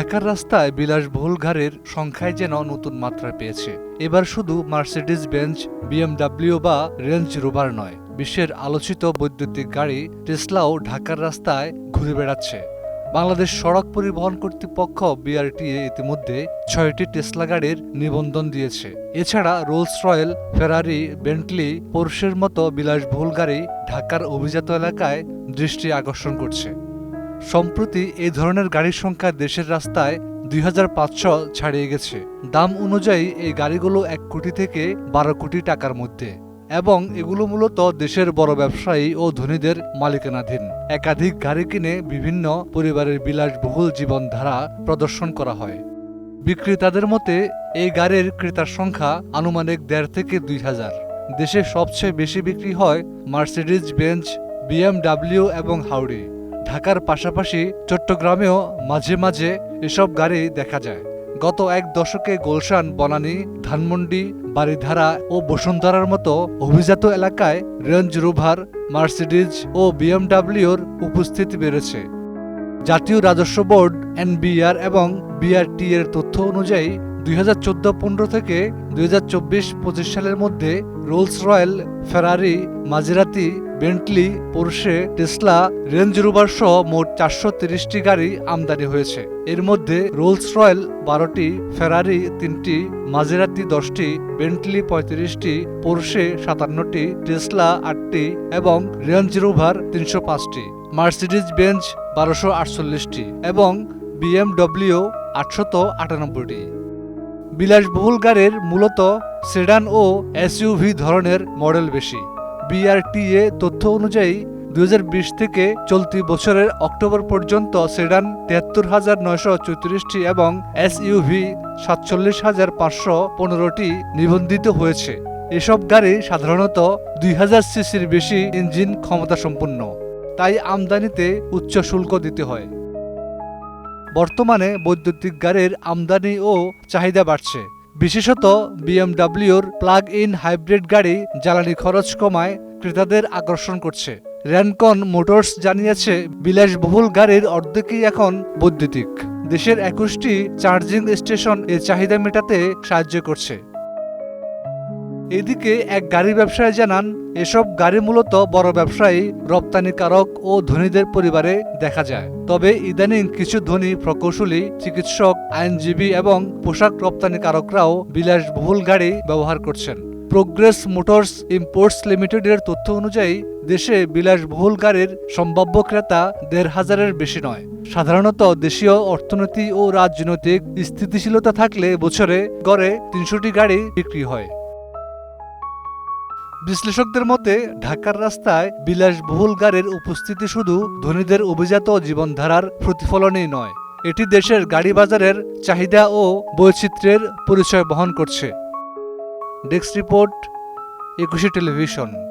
ঢাকার রাস্তায় বিলাসবহুল ঘাড়ের সংখ্যায় যেন নতুন মাত্রা পেয়েছে। এবার শুধু মার্সিডিজ বেঞ্চ বিএমডাব্লিউ বা রেঞ্জ রোভার নয়, বিশ্বের আলোচিত বৈদ্যুতিক গাড়ি টেসলাও ঢাকার রাস্তায় ঘুরে বেড়াচ্ছে। বাংলাদেশ সড়ক পরিবহন কর্তৃপক্ষ বিআরটিএ ইতিমধ্যে ছয়টি টেসলা গাড়ির নিবন্ধন দিয়েছে। এছাড়া রোলস রয়েল, ফেরারি, বেন্টলি, পোর্শের মতো বিলাসবহুল গাড়ি ঢাকার অভিজাত এলাকায় দৃষ্টি আকর্ষণ করছে। সম্প্রতি এই ধরনের গাড়ির সংখ্যা দেশের রাস্তায় দুই হাজার পাঁচশো ছাড়িয়ে গেছে। দাম অনুযায়ী এই গাড়িগুলো এক কোটি থেকে বারো কোটি টাকার মধ্যে এবং এগুলো মূলত দেশের বড় ব্যবসায়ী ও ধনীদের মালিকানাধীন। একাধিক গাড়ি কিনে বিভিন্ন পরিবারের বিলাসবহুল জীবনধারা প্রদর্শন করা হয়। বিক্রেতাদের মতে এই গাড়ির ক্রেতার সংখ্যা আনুমানিক দেড় থেকে দুই হাজার। দেশে সবচেয়ে বেশি বিক্রি হয় মার্সিডিজ বেঞ্চ বিএমডাব্লিউ এবং হাউডি। ঢাকার পাশাপাশি চট্টগ্রামেও মাঝে মাঝে এসব গাড়ি দেখা যায়। গত এক দশকে গোলশান, বনানী, ধানমন্ডি বাড়িধারা ও বসুন্ধরার মতো অভিজাত এলাকায় রেঞ্জ রোভার, মার্সিডিজ ও বিএমডাব্লিউর উপস্থিতি বেড়েছে। জাতীয় রাজস্ব বোর্ড, এনবিআর এবং বিআরটি এর তথ্য অনুযায়ী দুই হাজার চোদ্দ পনেরো থেকে দুই হাজার চব্বিশ পঁচিশ সালের মধ্যে Rolls Royce, Ferrari, Maserati, Bentley, Porsche, Tesla, Range Rover সহ মোট চারশো তিরিশটি গাড়ি আমদানি হয়েছে। এর মধ্যে রোলস রয়েল বারোটি, ফেরারি তিনটি, মাজেরাতি দশটি, বেন্টলি পঁয়ত্রিশটি, পোর্শে সাতান্নটি, টেসলা আটটি এবং রেঞ্জ রোভার তিনশো পাঁচটি। মার্সিডিজ বেঞ্চ বারোশো আটচল্লিশটি এবং বিএমডব্লিউ আটশত আটানব্বইটি। বিলাসবহুল গাড়ির মূলত সেডান ও এসইউভি ধরনের মডেল বেশি। বিআরটিএ তথ্য অনুযায়ী দু হাজার বিশ থেকে চলতি বছরের অক্টোবর পর্যন্ত সেডান তিয়াত্তর হাজার নয়শো চৌত্রিশটি এবং এসইউভি সাতচল্লিশ হাজার পাঁচশো পনেরোটি নিবন্ধিত হয়েছে। এসব গাড়ি সাধারণত দুই হাজার সিসির বেশি ইঞ্জিন ক্ষমতা সম্পন্ন তাই আমদানিতে উচ্চ শুল্ক দিতে হয়। বর্তমানে বৈদ্যুতিক গাড়ির আমদানি ও চাহিদা বাড়ছে। বিশেষত বিএমডাব্লিউর প্লাগ ইন হাইব্রিড গাড়ি জ্বালানি খরচ কমায় ক্রেতাদের আকর্ষণ করছে। র্যানকন মোটরস জানিয়েছে, বিলাসবহুল গাড়ির অর্ধেকই এখন বৈদ্যুতিক। দেশের একুশটি চার্জিং স্টেশন এ চাহিদা মেটাতে সাহায্য করছে। এদিকে এক গাড়ি ব্যবসায়ী জানান, এসব গাড়ি মূলত বড় ব্যবসায়ী রপ্তানিকারক ও ধনীদের পরিবারে দেখা যায়। তবে ইদানিং কিছু ধনী প্রকৌশলী, চিকিৎসক, আইনজীবী এবং পোশাক রপ্তানিকারকরাও বিলাসবহুল গাড়ি ব্যবহার করছেন। প্রোগ্রেস মোটরস ইম্পোর্টস লিমিটেডের তথ্য অনুযায়ী, দেশে বিলাসবহুল গাড়ির সম্ভাব্য ক্রেতা দেড় হাজারের বেশি নয়। সাধারণত দেশীয় অর্থনীতি ও রাজনৈতিক স্থিতিশীলতা থাকলে বছরে গড়ে তিনশোটি গাড়ি বিক্রি হয়। বিশ্লেষকদের মতে, ঢাকার রাস্তায় বিলাসবহুল গাড়ির উপস্থিতি শুধু ধনীদের অভিজাত জীবনধারার প্রতিফলনই নয়, এটি দেশের গাড়ি বাজারের চাহিদা ও বৈচিত্র্যের পরিচয় বহন করছে। Desk report, Ekushey Television.